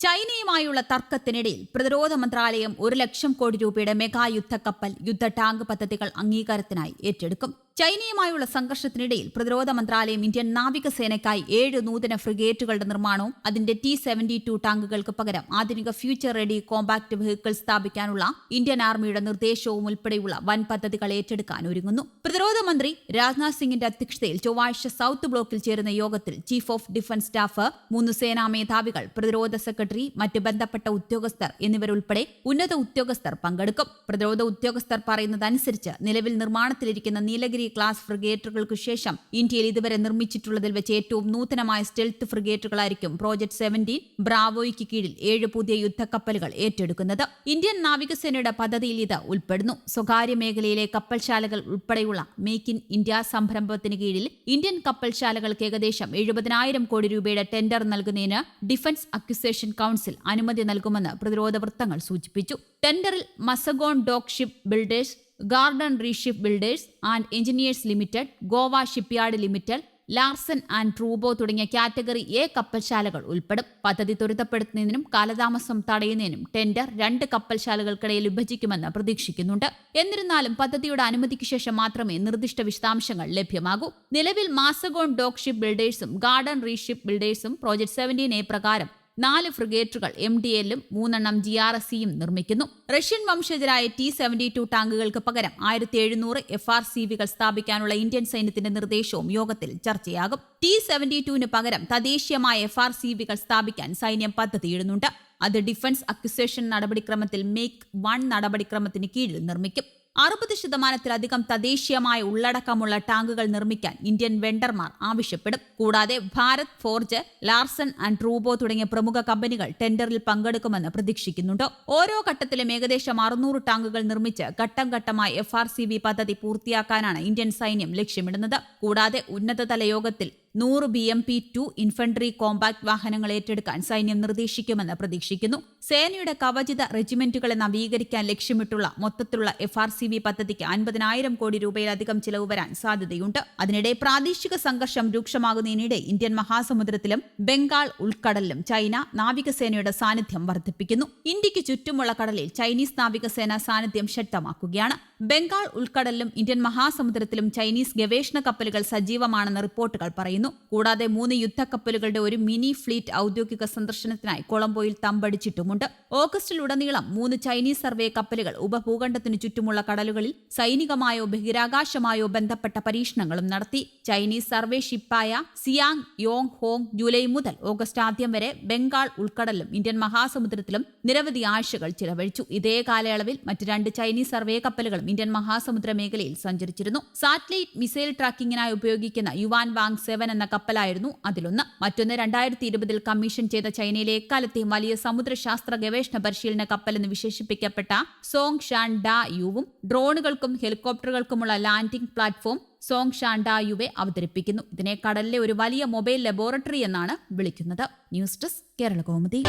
ചൈനയുമായുള്ള തർക്കത്തിനിടയിൽ പ്രതിരോധ മന്ത്രാലയം ഒരു ലക്ഷം കോടി രൂപയുടെ മെഗാ യുദ്ധക്കപ്പൽ യുദ്ധ ടാങ്ക് പദ്ധതികൾ അംഗീകാരത്തിനായി ഏറ്റെടുക്കും. ചൈനയുമായുള്ള സംഘർഷത്തിനിടയിൽ പ്രതിരോധ മന്ത്രാലയം ഇന്ത്യൻ നാവികസേനയ്ക്കായി ഏഴ് നൂതന ഫ്രിഗേറ്റുകളുടെ നിർമ്മാണവും അതിന്റെ ടി സെവന്റി ടു ടാങ്കുകൾക്ക് പകരം ആധുനിക ഫ്യൂച്ചർ റെഡി കോമ്പാക്ട് വെഹിക്കിൾ സ്ഥാപിക്കാനുള്ള ഇന്ത്യൻ ആർമിയുടെ നിർദ്ദേശവും ഉൾപ്പെടെയുള്ള വൻ പദ്ധതികൾ ഏറ്റെടുക്കാൻ ഒരുങ്ങുന്നു. പ്രതിരോധ മന്ത്രി രാജ്നാഥ് സിംഗിന്റെ അധ്യക്ഷതയിൽ ചൊവ്വാഴ്ച സൌത്ത് ബ്ലോക്കിൽ ചേരുന്ന യോഗത്തിൽ ചീഫ് ഓഫ് ഡിഫൻസ് സ്റ്റാഫ് മൂന്ന് സേനാ മേധാവികൾ പ്രതിരോധ സെക്രട്ടറി മറ്റ് ബന്ധപ്പെട്ട ഉദ്യോഗസ്ഥർ എന്നിവരുൾപ്പെടെ ഉന്നത ഉദ്യോഗസ്ഥർ പങ്കെടുക്കും. പ്രതിരോധ ഉദ്യോഗസ്ഥർ പറയുന്നതനുസരിച്ച് നിലവിൽ നിർമ്മാണത്തിലിരിക്കുന്ന നീലഗിരി ക്ലാസ് ഫ്രിഗേറ്റുകൾക്ക് ശേഷം ഇന്ത്യയിൽ ഇതുവരെ നിർമ്മിച്ചിട്ടുള്ളതിൽ വെച്ച് ഏറ്റവും നൂതനമായ സ്റ്റെൽത്ത് ഫ്രിഗേറ്റുകളായിരിക്കും പ്രോജക്ട് സെവന്റീൻ ബ്രാവോയ്ക്ക് കീഴിൽ ഏഴ് പുതിയ യുദ്ധക്കപ്പലുകൾ ഏറ്റെടുക്കുന്നത്. ഇന്ത്യൻ നാവികസേനയുടെ പദ്ധതിയിൽ ഇത് ഉൾപ്പെടുന്നു. സ്വകാര്യ മേഖലയിലെ കപ്പൽശാലകൾ ഉൾപ്പെടെയുള്ള മേക്ക് ഇൻ ഇന്ത്യ സംരംഭത്തിന് കീഴിൽ ഇന്ത്യൻ കപ്പൽശാലകൾക്ക് ഏകദേശം എഴുപതിനായിരം കോടി രൂപയുടെ ടെൻഡർ നൽകുന്നതിന് ഡിഫൻസ് അക്യുസേഷൻ കൌൺസിൽ അനുമതി നൽകുമെന്ന് പ്രതിരോധ വൃത്തങ്ങൾ സൂചിപ്പിച്ചു. ടെൻഡറിൽ Mazagon dock ship builders garden reach ship builders and engineers limited Goa shipyard limited Larsen and ട്രൂബോ തുടങ്ങിയ കാറ്റഗറി എ കപ്പൽശാലകൾ ഉൾപ്പെടും. പദ്ധതി ത്വരിതപ്പെടുത്തുന്നതിനും കാലതാമസം തടയുന്നതിനും ടെൻഡർ രണ്ട് കപ്പൽശാലകൾക്കിടയിൽ വിഭജിക്കുമെന്ന് പ്രതീക്ഷിക്കുന്നുണ്ട്. എന്നിരുന്നാലും പദ്ധതിയുടെ അനുമതിക്ക് ശേഷം മാത്രമേ നിർദ്ദിഷ്ട വിശദാംശങ്ങൾ ലഭ്യമാകൂ. നിലവിൽ മാസഗോൺ ഡോക്ഷിപ്പ് ബിൽഡേഴ്സും ഗാർഡൻ റീഷിപ്പ് ബിൽഡേഴ്സും പ്രോജക്ട് സെവന്റീൻ എ പ്രകാരം നാല് ഫ്രിഗേറ്റുകൾ എം ഡി എല്ലും മൂന്നെണ്ണം ജി ആർ എസ് സിയും നിർമ്മിക്കുന്നു. റഷ്യൻ വംശജരായ ടി സെവന്റി ടു ടാങ്കുകൾക്ക് പകരം ആയിരത്തി എഴുന്നൂറ് എഫ് ആർ സി വികൾ സ്ഥാപിക്കാനുള്ള ഇന്ത്യൻ സൈന്യത്തിന്റെ നിർദ്ദേശവും യോഗത്തിൽ ചർച്ചയാകും. ടി സെവന്റി ടുവിന് പകരം തദ്ദേശീയമായ എഫ് ആർ സി വികൾ സ്ഥാപിക്കാൻ സൈന്യം പദ്ധതിയിടുന്നുണ്ട്. അത് ഡിഫൻസ് അക്വിസേഷൻ നടപടിക്രമത്തിൽ മേക്ക് വൺ നടപടിക്രമത്തിന് കീഴിൽ നിർമ്മിക്കും. അറുപത് ശതമാനത്തിലധികം തദ്ദേശീയമായ ഉള്ളടക്കമുള്ള ടാങ്കുകൾ നിർമ്മിക്കാൻ ഇന്ത്യൻ വെണ്ടർമാർ ആവശ്യപ്പെടും. കൂടാതെ ഭാരത് ഫോർജ് ലാർസൺ ആൻഡ് ട്രൂബോ തുടങ്ങിയ പ്രമുഖ കമ്പനികൾ ടെൻഡറിൽ പങ്കെടുക്കുമെന്ന് പ്രതീക്ഷിക്കുന്നുണ്ട്. ഓരോ ഘട്ടത്തിലും ഏകദേശം അറുന്നൂറ് ടാങ്കുകൾ നിർമ്മിച്ച് ഘട്ടം ഘട്ടമായി എഫ് പദ്ധതി പൂർത്തിയാക്കാനാണ് ഇന്ത്യൻ സൈന്യം ലക്ഷ്യമിടുന്നത്. കൂടാതെ ഉന്നതതല യോഗത്തിൽ നൂറ് B M P two infantry compact വാഹനങ്ങൾ ഏറ്റെടുക്കാൻ സൈന്യം നിർദ്ദേശിക്കുമെന്ന് പ്രതീക്ഷിക്കുന്നു. സേനയുടെ കവചിത റെജിമെന്റുകളെ നവീകരിക്കാൻ ലക്ഷ്യമിട്ടുള്ള മൊത്തത്തിലുള്ള എഫ് ആർ സി ബി പദ്ധതിക്ക് അൻപതിനായിരം കോടി രൂപയിലധികം ചിലവ് വരാൻ സാധ്യതയുണ്ട്. അതിനിടെ പ്രാദേശിക സംഘർഷം രൂക്ഷമാകുന്നതിനിടെ ഇന്ത്യൻ മഹാസമുദ്രത്തിലും ബംഗാൾ ഉൾക്കടലിലും ചൈന നാവികസേനയുടെ സാന്നിധ്യം വർദ്ധിപ്പിക്കുന്നു. ഇന്ത്യയ്ക്ക് ചുറ്റുമുള്ള കടലിൽ ചൈനീസ് നാവികസേന സാന്നിധ്യം ശക്തമാക്കുകയാണ്. ബംഗാൾ ഉൾക്കടലിലും ഇന്ത്യൻ മഹാസമുദ്രത്തിലും ചൈനീസ് ഗവേഷണ കപ്പലുകൾ സജീവമാണെന്ന് റിപ്പോർട്ടുകൾ പറയുന്നു. കൂടാതെ മൂന്ന് യുദ്ധക്കപ്പലുകളുടെ ഒരു മിനി ഫ്ലീറ്റ് ഔദ്യോഗിക സന്ദർശനത്തിനായി കൊളംബോയിൽ തമ്പടിച്ചിട്ടുമുണ്ട്. ഓഗസ്റ്റിലുടനീളം മൂന്ന് ചൈനീസ് സർവേ കപ്പലുകൾ ഉപഭൂഖണ്ഡത്തിന് ചുറ്റുമുള്ള കടലുകളിൽ സൈനികമായോ ബഹിരാകാശമായോ ബന്ധപ്പെട്ട പരീക്ഷണങ്ങളും നടത്തി. ചൈനീസ് സർവേ ഷിപ്പായ സിയാങ് യോങ് ഹോങ് ജൂലൈ മുതൽ ഓഗസ്റ്റ് ആദ്യം വരെ ബംഗാൾ ഉൾക്കടലിലും ഇന്ത്യൻ മഹാസമുദ്രത്തിലും നിരവധി ആഴ്ചകൾ ചിലവഴിച്ചു. ഇതേ കാലയളവിൽ മറ്റ് രണ്ട് ചൈനീസ് സർവേ കപ്പലുകളും ഇന്ത്യൻ മഹാസമുദ്ര മേഖലയിൽ സഞ്ചരിച്ചിരുന്നു. സാറ്റലൈറ്റ് മിസൈൽ ട്രാക്കിങ്ങിനായി ഉപയോഗിക്കുന്ന യുവാൻ വാങ് സെവൻ എന്ന കപ്പലായിരുന്നു അതിലൊന്ന്. മറ്റൊന്ന് രണ്ടായിരത്തി ഇരുപതിൽ കമ്മീഷൻ ചെയ്ത ചൈനയിലെ എക്കാലത്തെയും വലിയ സമുദ്രശാസ്ത്ര ഗവേഷണ പരിശീലന കപ്പലെന്ന് വിശേഷിപ്പിക്കപ്പെട്ട സോങ് ഷാൻ ഡാ യുവും ഡ്രോണുകൾക്കും ഹെലികോപ്റ്ററുകൾക്കുമുള്ള ലാൻഡിംഗ് പ്ലാറ്റ്ഫോം സോങ് ഷാൻഡായുവെ അവതരിപ്പിക്കുന്നു. ഇതിനെ കടലിലെ ഒരു വലിയ മൊബൈൽ ലബോറട്ടറി എന്നാണ് വിളിക്കുന്നത്. News desk Kerala Komathi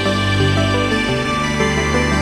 Bye.